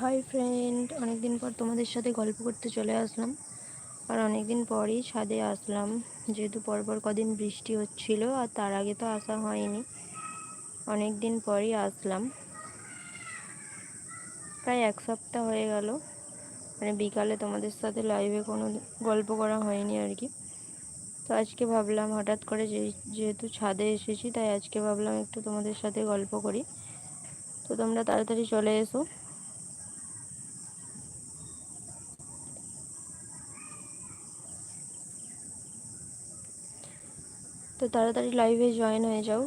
Hi friend অনেকদিন পর তোমাদের সাথে গল্প করতে চলে আসলাম। আর অনেকদিন পরই ছাদে আসলাম, যেহেতু পরপর কদিন বৃষ্টি হচ্ছিল আর তার আগে তো আসা হয়নি। অনেক দিন পরই আসলাম। প্রায় এক সপ্তাহ হয়ে গেল মানে বিকালে তোমাদের সাথে লাইভে কোনো গল্প করা হয়নি আর কি। তো আজকে ভাবলাম হঠাৎ করে যেহেতু ছাদে এসেছি, তাই আজকে ভাবলাম একটু তোমাদের সাথে গল্প করি। তো তোমরা তাড়াতাড়ি চলে এসো। তো তাড়াতাড়ি লাইভে জয়েন হয়ে যাও।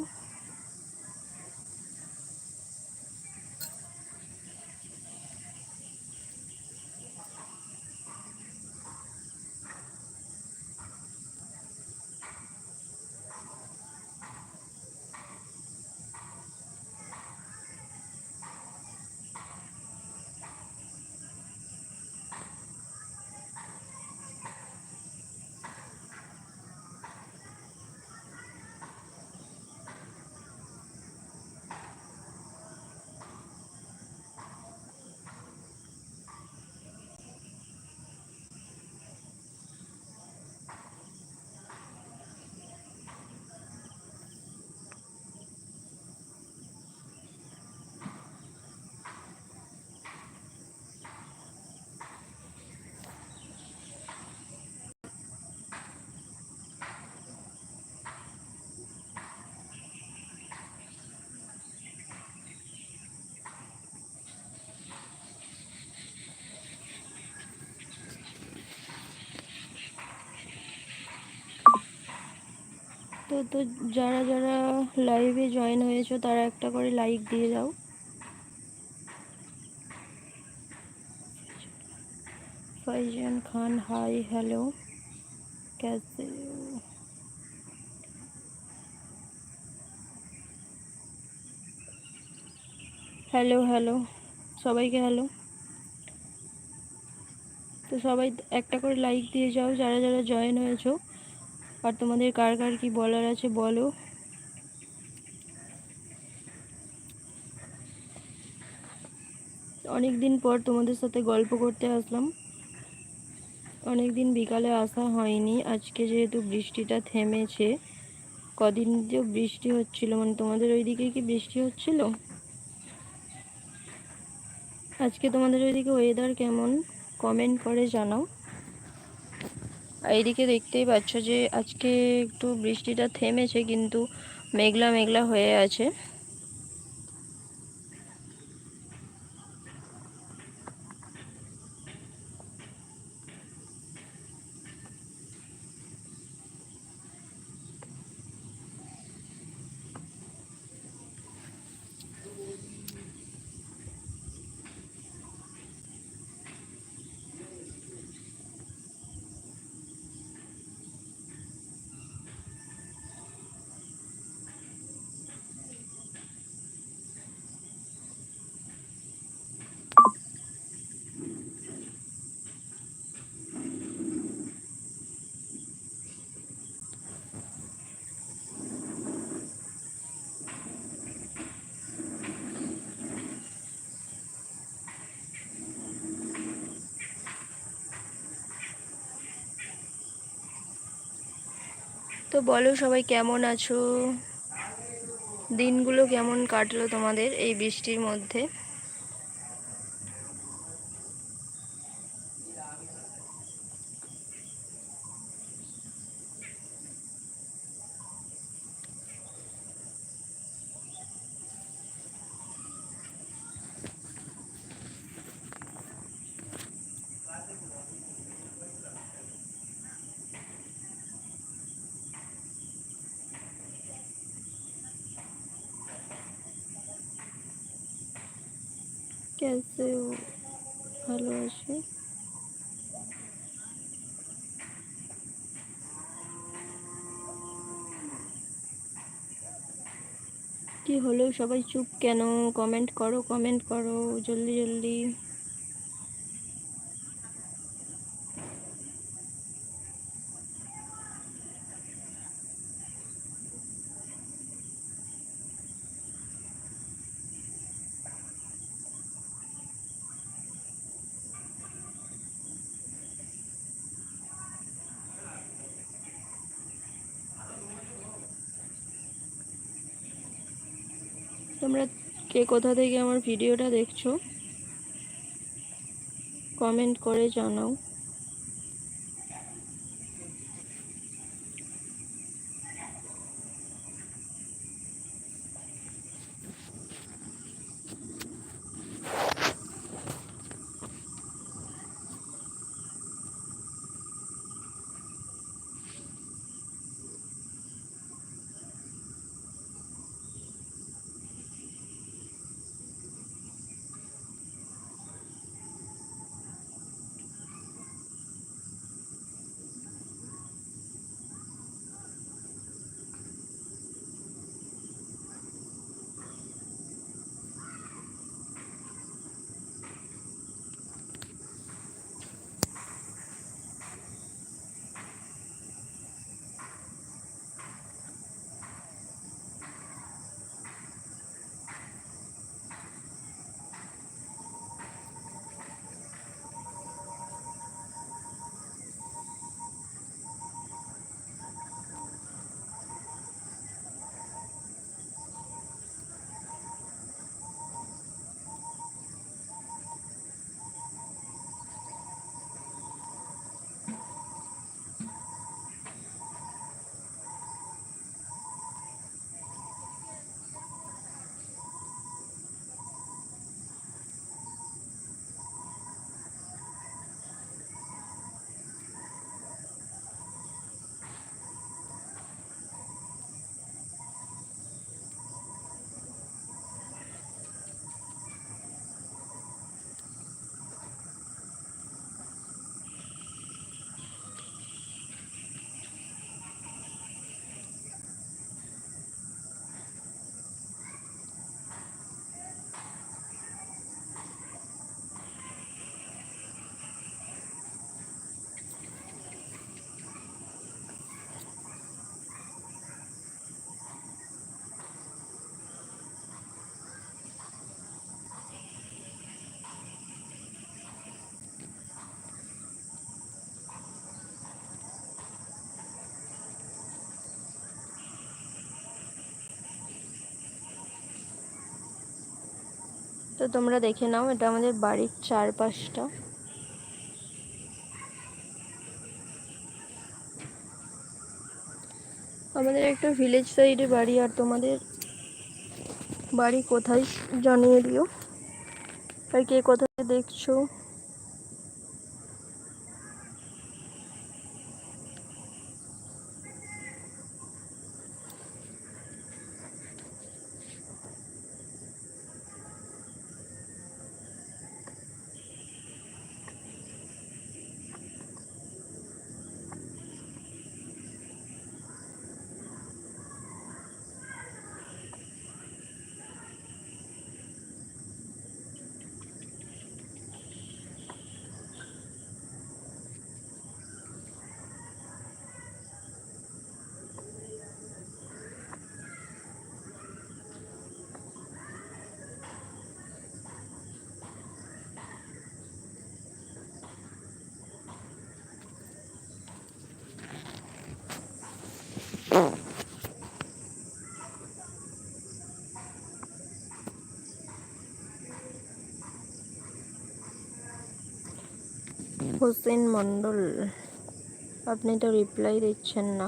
তো যারা যারা লাইভে জয়েন হয়েছো, তারা একটা করে লাইক দিয়ে যাও ফাইজান খান হাই হ্যালো कैसे হ্যালো হ্যালো সবাইকে হ্যালো তো সবাই একটা করে লাইক দিয়ে যাও, যারা যারা জয়েন হয়েছো। আর তোমাদের কার কার কি বলার আছে বলো। অনেক দিন পর তোমাদের সাথে গল্প করতে আসলাম। অনেক দিন বিকালে আসা হয়নি। আজকে যেহেতু বৃষ্টিটা থেমেছে, কদিন যে বৃষ্টি হচ্ছিল মানে তোমাদের ওইদিকে কি বৃষ্টি হচ্ছিল? আজকে তোমাদের ওইদিকে ওয়েদার কেমন? কমেন্ট করে জানাও। এইদিকে দেখতেই পাচ্ছ যে আজকে একটু বৃষ্টিটা থেমেছে কিন্তু মেঘলা মেঘলা হয়ে আছে। বলো সবাই কেমন আছো? দিনগুলো কেমন কাটলো তোমাদের এই বৃষ্টির মধ্যে? আছে ভালো আছে। কি হলো? সবাই চুপ কেন? কমেন্ট করো কমেন্ট করো জলদি জলদি। কে কোথা থেকে আমার ভিডিওটা দেখছ? কমেন্ট করে জানাও। তো তোমরা দেখে নাও, এটা আমাদের বাড়ির চারপাশটা। আমাদের একটা ভিলেজ সাইডে বাড়ি, আর তোমাদের বাড়ি কোথায় জানিয়ে দিও। আর কে কোথায় দেখছ? হোসেন মন্ডল আপনি তো রিপ্লাই দিচ্ছেন না।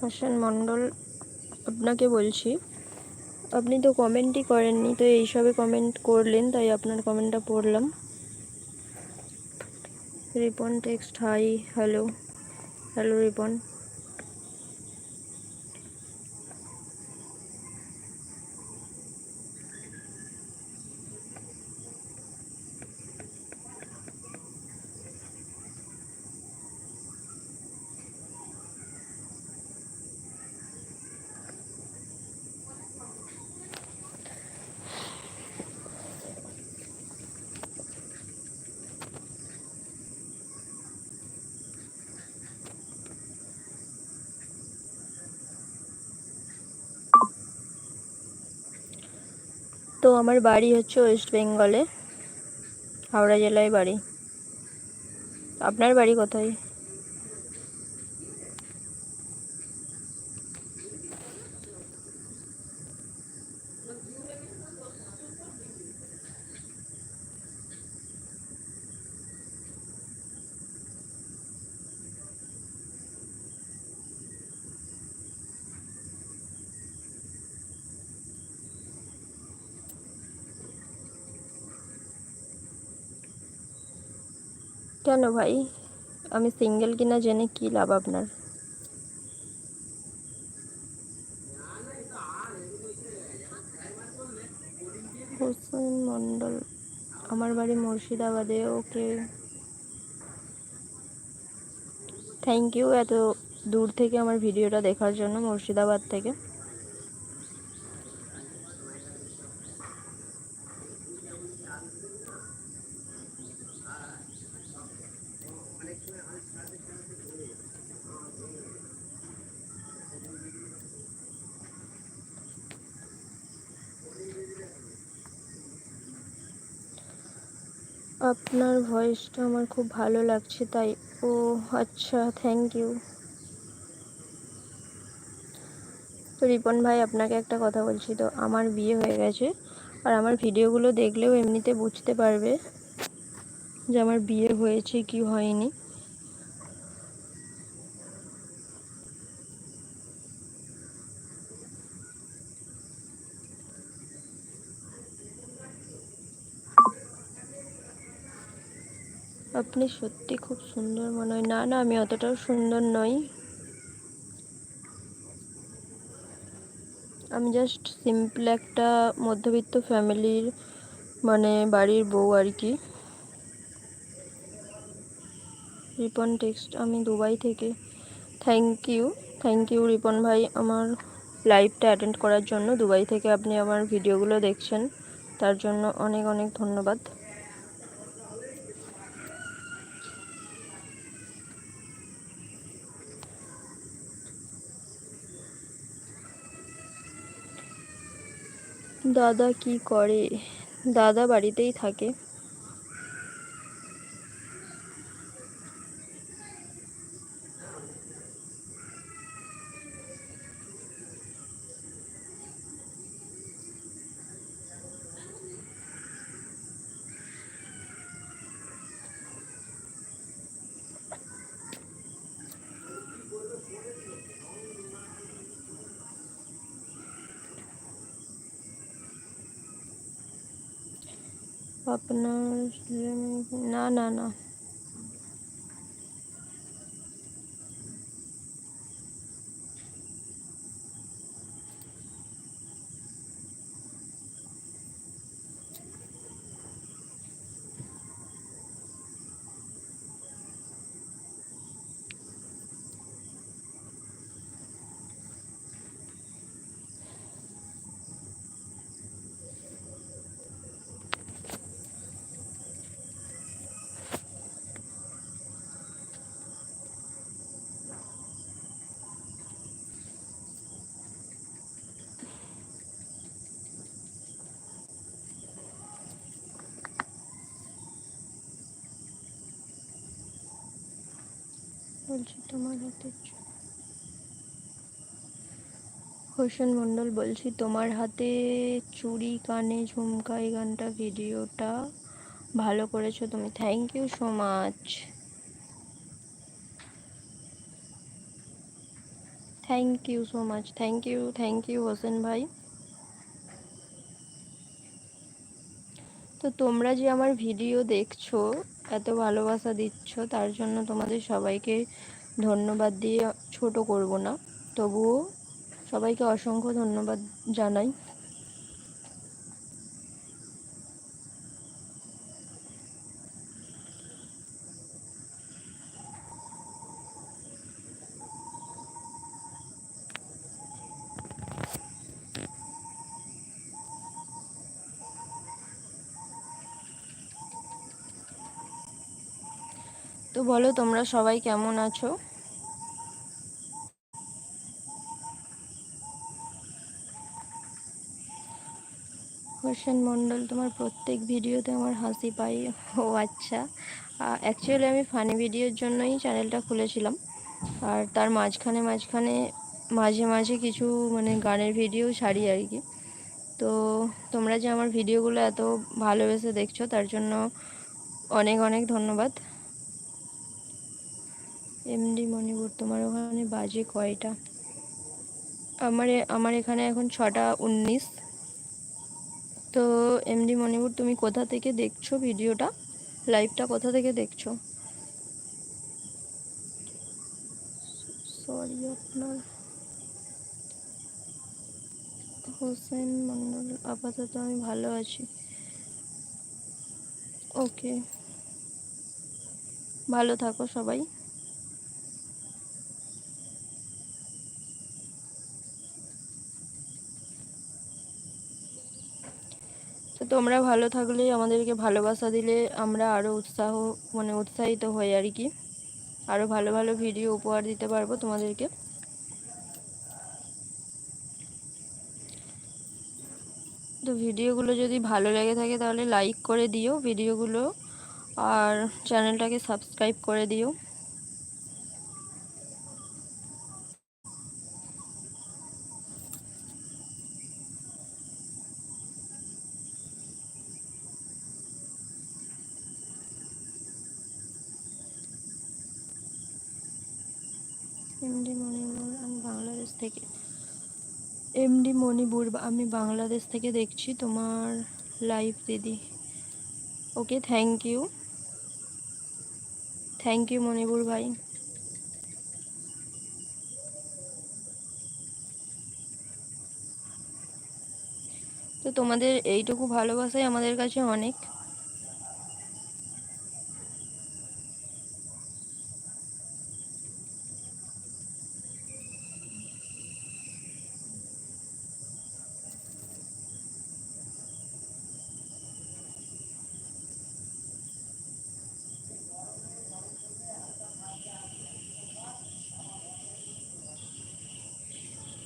হোসেন মন্ডল আপনাকে বলছি আপনি তো কমেন্টই করেননি, তো এইসবে কমেন্ট করলেন, তাই আপনার কমেন্টটা পড়লাম। Ripon text hi hello hello Ripon তো আমার বাড়ি হচ্ছে ওয়েস্ট বেঙ্গলে হাওড়া জেলায় বাড়ি। আপনার বাড়ি কোথায়? কেন ভাই? আমি সিঙ্গেল কিনা জেনে কি লাভ আপনার? হোসেন মণ্ডল, আমার বাড়ি মুর্শিদাবাদে, ওকে। থ্যাংক ইউ এত দূর থেকে আমার ভিডিওটা দেখার জন্য মুর্শিদাবাদ থেকে। আপনার ভয়েসটা আমার খুব ভালো লাগছে, তাই, ও আচ্ছা থ্যাংক ইউ তো রিপন ভাই, আপনাকে একটা কথা বলছি, তো আমার বিয়ে হয়ে গেছে, আর আমার ভিডিওগুলো দেখলেও এমনিতে বুঝতে পারবে যে আমার বিয়ে হয়েছে কি হয়নি। আপনি সত্যি খুব সুন্দর মনে হয়। না না, আমি অতটাও সুন্দর নই। আমি জাস্ট সিম্পল একটা মধ্যবিত্ত ফ্যামিলির মানে বাড়ির বউ আর কি। রিপন টেক্সট আমি দুবাই থেকে। Thank you thank you Ripon ভাই আমার লাইভটা অ্যাটেন্ড করার জন্য। দুবাই থেকে আপনি আমার ভিডিওগুলো দেখছেন, তার জন্য অনেক অনেক ধন্যবাদ। দাদা কি করে? দাদা বাড়িতেই থাকে। আপনার না না না। বলছি তোমার হাতে হোসেন মণ্ডল বলছি, তোমার হাতে চুড়ি, কানে ঝুমকা, এই গানটা, ভিডিওটা ভালো করেছ তুমি। Thank you so much thank you so much thank you thank you Hossain ভাই। তো তোমরা যে আমার ভিডিও দেখছ, এত ভালোবাসা দিচ্ছ, তার জন্য তোমাদের সবাইকে ধন্যবাদ দিয়ে ছোট করব না। তবুও সবাইকে অসংখ্য ধন্যবাদ জানাই। বলো, তোমরা সবাই কেমন আছো? হোসেন মণ্ডল, তোমার প্রত্যেক ভিডিওতে আমার হাসি পাই। ও আচ্ছা। অ্যাকচুয়ালি আমি ফানি ভিডিওর জন্যই চ্যানেলটা খুলেছিলাম। আর তার মাঝখানে মাঝখানে মাঝে মাঝে কিছু মানে গানের ভিডিও ছাড়ি আর কি। তো তোমরা যে আমার ভিডিওগুলো এত ভালোবেসে দেখছ, তার জন্য অনেক অনেক ধন্যবাদ এমডি মণিপুর তোমার ওখানে বাজে কয়টা? আমার আমার এখানে এখন ছটা উনিশ। তো এমডি মণিপুর তুমি কোথা থেকে দেখছ ভিডিওটা? লাইভটা কোথা থেকে দেখছ? সরি, আপনার হোসেন মন্ডল, আপাতত আমি ভালো আছি। ওকে। ভালো থাকো সবাই। তোমরা ভালো থাকলে আমাদেরকে ভালোবাসা দিলে আমরা আরও উৎসাহ মানে উৎসাহিত হই আর কি। আরও ভালো ভালো ভিডিও উপহার দিতে পারব তোমাদেরকে। তো ভিডিওগুলো যদি ভালো লেগে থাকে তাহলে লাইক করে দিও ভিডিওগুলো আর চ্যানেলটাকে সাবস্ক্রাইব করে দিও এমডি মণিপুর আমি বাংলাদেশ থেকে। এমডি মণিপুর আমি বাংলাদেশ থেকে দেখছি, তোমার লাইভ দিদি। Okay thank you thank you Manipur ভাই। তো তোমাদের এইটুকু ভালোবাসাই আমাদের কাছে অনেক।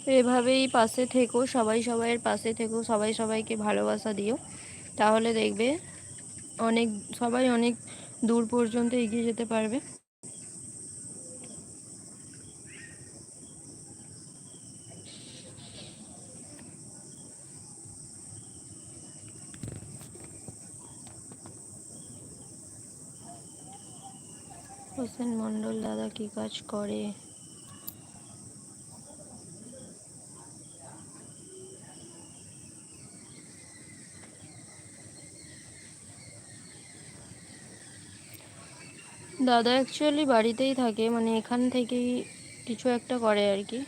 এভাবেই পাশে থেকো, সবাই সবাইয়ের পাশে থেকো, সবাই সবাইকে ভালোবাসা দিও। তাহলে দেখবে অনেক, সবাই অনেক দূর পর্যন্ত এগিয়ে যেতে পারবে। হোসেন মন্ডল দাদা কি কাজ করে? দাদা অ্যাকচুয়ালি বাড়িতেই থাকে মানে এখান থেকেই কিছু একটা করে আর কি।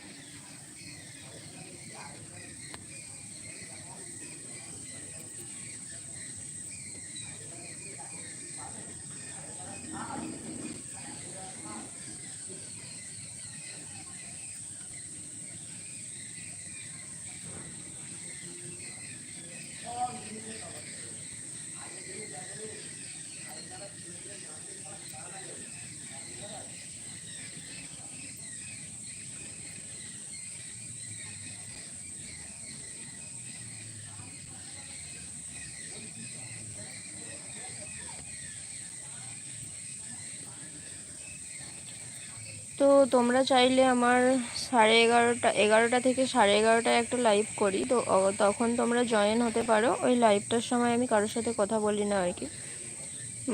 তো তোমরা চাইলে আমার সাড়ে এগারোটা এগারোটা থেকে সাড়ে এগারোটায় একটা লাইভ করি। তো তখন তোমরা জয়েন হতে পারো। ওই লাইভটার সময় আমি কারোর সাথে কথা বলি না আর কি।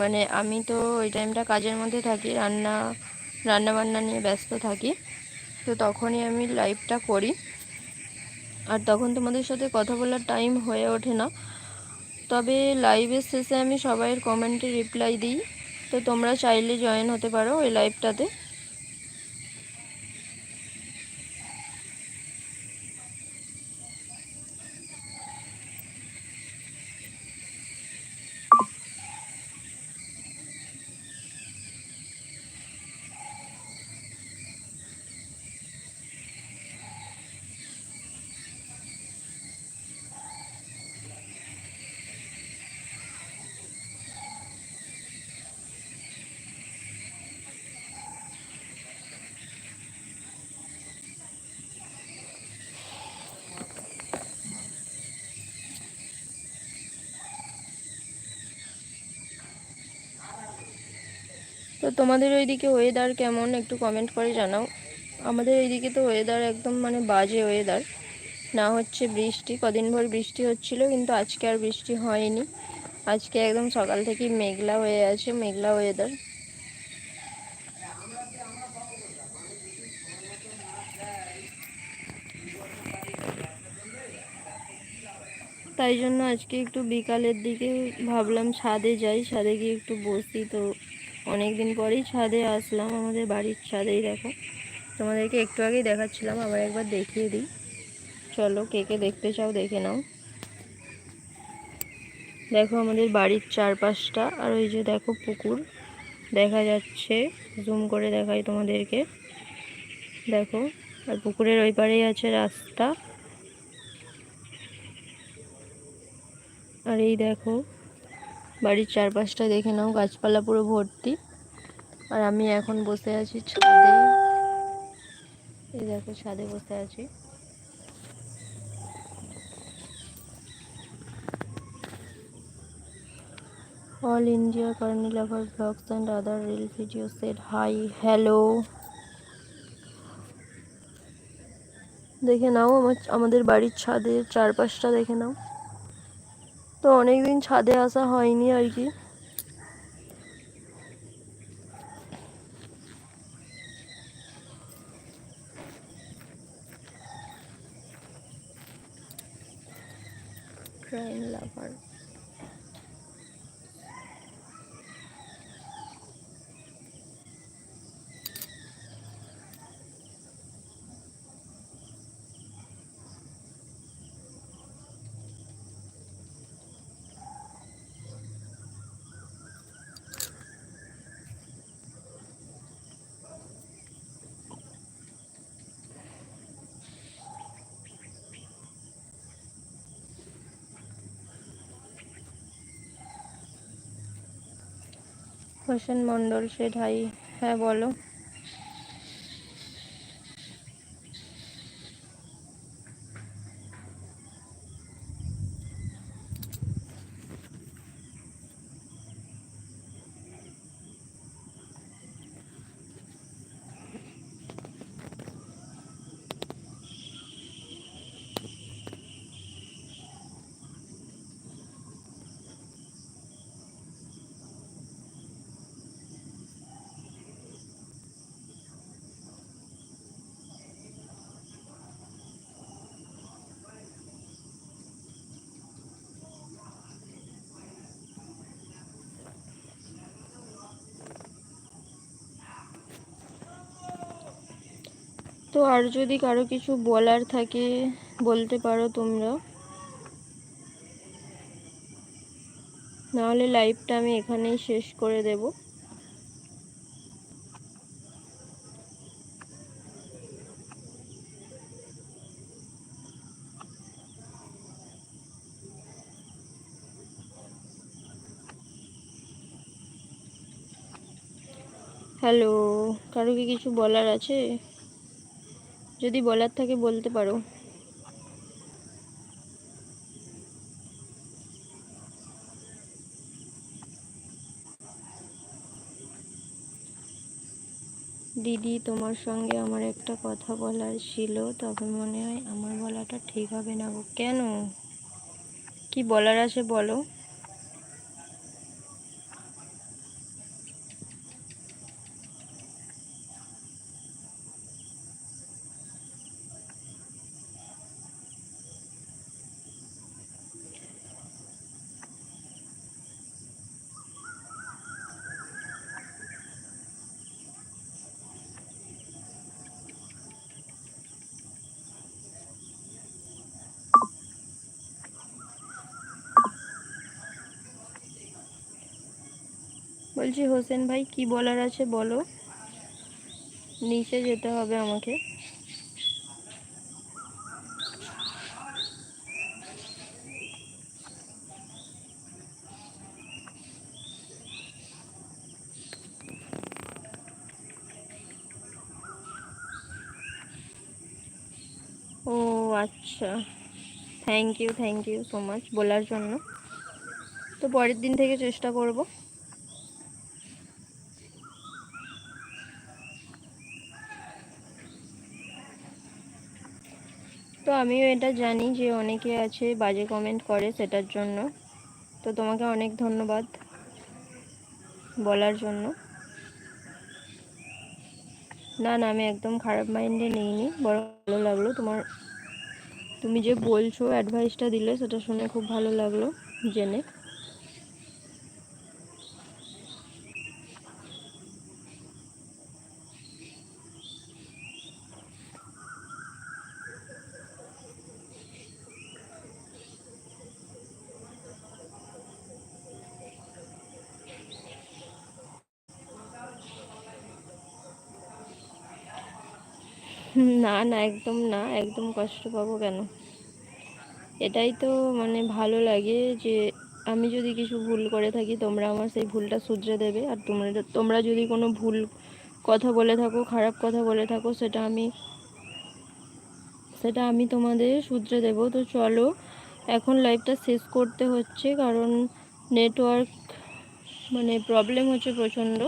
মানে আমি তো ওই টাইমটা কাজের মধ্যে থাকি, রান্না রান্না বান্না নিয়ে ব্যস্ত থাকি। তো তখনই আমি লাইভটা করি। আর তখন তোমাদের সাথে কথা বলার টাইম হয়ে ওঠে না। তবে লাইভের শেষে আমি সবাইয়ের কমেন্টে রিপ্লাই দিই। তো তোমরা চাইলে জয়েন হতে পারো ওই লাইভটাতে তো তোমাদের ওইদিকে ওয়েদার কেমন? একটু কমেন্ট করে জানাও। আমাদের এইদিকে তো ওয়েদার একদম মানে বাজে ওয়েদার না হচ্ছে বৃষ্টি, কদিন ভর বৃষ্টি হচ্ছিল, কিন্তু আজকে আর বৃষ্টি হয়নি। আজকে একদম সকাল থেকে মেঘলা হয়ে আছে, মেঘলা ওয়েদার তাই জন্য আজকে একটু বিকালের দিকে ভাবলাম ছাদে যাই, ছাদে গিয়ে একটু বসি তো অনেক দিন পরেই ছাদে আসলাম, আমাদের বাড়ির ছাদেই দেখো। তোমাদেরকে একটু আগেই দেখাচ্ছিলাম, আবার একবার দেখিয়ে দিই। চলো কে কে দেখতে চাও দেখে নাও। দেখো আমাদের বাড়ির চারপাশটা, আর ওই যে দেখো পুকুর। দেখা যাচ্ছে জুম করে দেখাই তোমাদেরকে। দেখো, আর পুকুরের ওই পারেই আছে রাস্তা। আর এই দেখো বাড়ির চারপাশটা দেখে নাও, গাছপালা পুরো ভর্তি। আর আমি এখন বসে আছি ছাদে। এই দেখো, ছাদে বসে আছি। All India Carney lover blogs and other reel video set hi hello দেখে নাও আমার, আমাদের বাড়ির ছাদের চারপাশটা দেখে নাও। তো অনেকদিন ছাদে আসা হয়নি আর কি ক্রাইম লাভার হোসেন মন্ডল সে ঢাই হ্যাঁ বলো। তো আর যদি কারও কিছু বলার থাকে, বলতে পারো তোমরা। নাহলে লাইভটা আমি এখানেই শেষ করে দেব। হ্যালো কারও কি কিছু বলার আছে? যদি বলার থাকে বলতে পারো। দিদি, তোমার সঙ্গে আমার একটা কথা বলার ছিল, তবে মনে হয় আমার বলাটা ঠিক হবে না গো। কেন? কি বলার আছে বলো। বলছি, হোসেন ভাই, কি বলার আছে বলো? নিচে যেতে হবে আমাকে। ও আচ্ছা। Thank you thank you so much বলার জন্য। তো পরের দিন থেকে চেষ্টা করব তো আমিও এটা জানি যে অনেকে আছে বাজে কমেন্ট করে সেটার জন্য। তো তোমাকে অনেক ধন্যবাদ বলার জন্য। না না, আমি একদম খারাপ মাইন্ডে নিইনি। বড় ভালো লাগল তোমার, তুমি যে বলছো অ্যাডভাইসটা দিলে সেটা শুনে খুব ভালো লাগল জেনে। না না, একদম না, একদম কষ্ট পাবো কেন? এটাই তো মানে ভালো লাগে যে আমি যদি কিছু ভুল করে থাকি, তোমরা আমার সেই ভুলটা শুধরে দেবে। আর তোমরা তোমরা যদি কোনো ভুল কথা বলে থাকো, খারাপ কথা বলে থাকো, সেটা আমি সেটা আমি তোমাদের শুধরে দেব। তো চলো, এখন লাইভটা শেষ করতে হচ্ছে, কারণ নেটওয়ার্ক মানে প্রবলেম হচ্ছে প্রচণ্ড।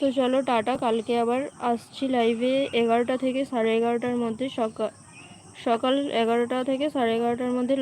তো চলো টাটা, কালকে আবার আসছি লাইভে এগারোটা থেকে সাড়ে এগারোটার মধ্যে সকাল সকাল এগারোটা থেকে সাড়ে এগারোটার মধ্যে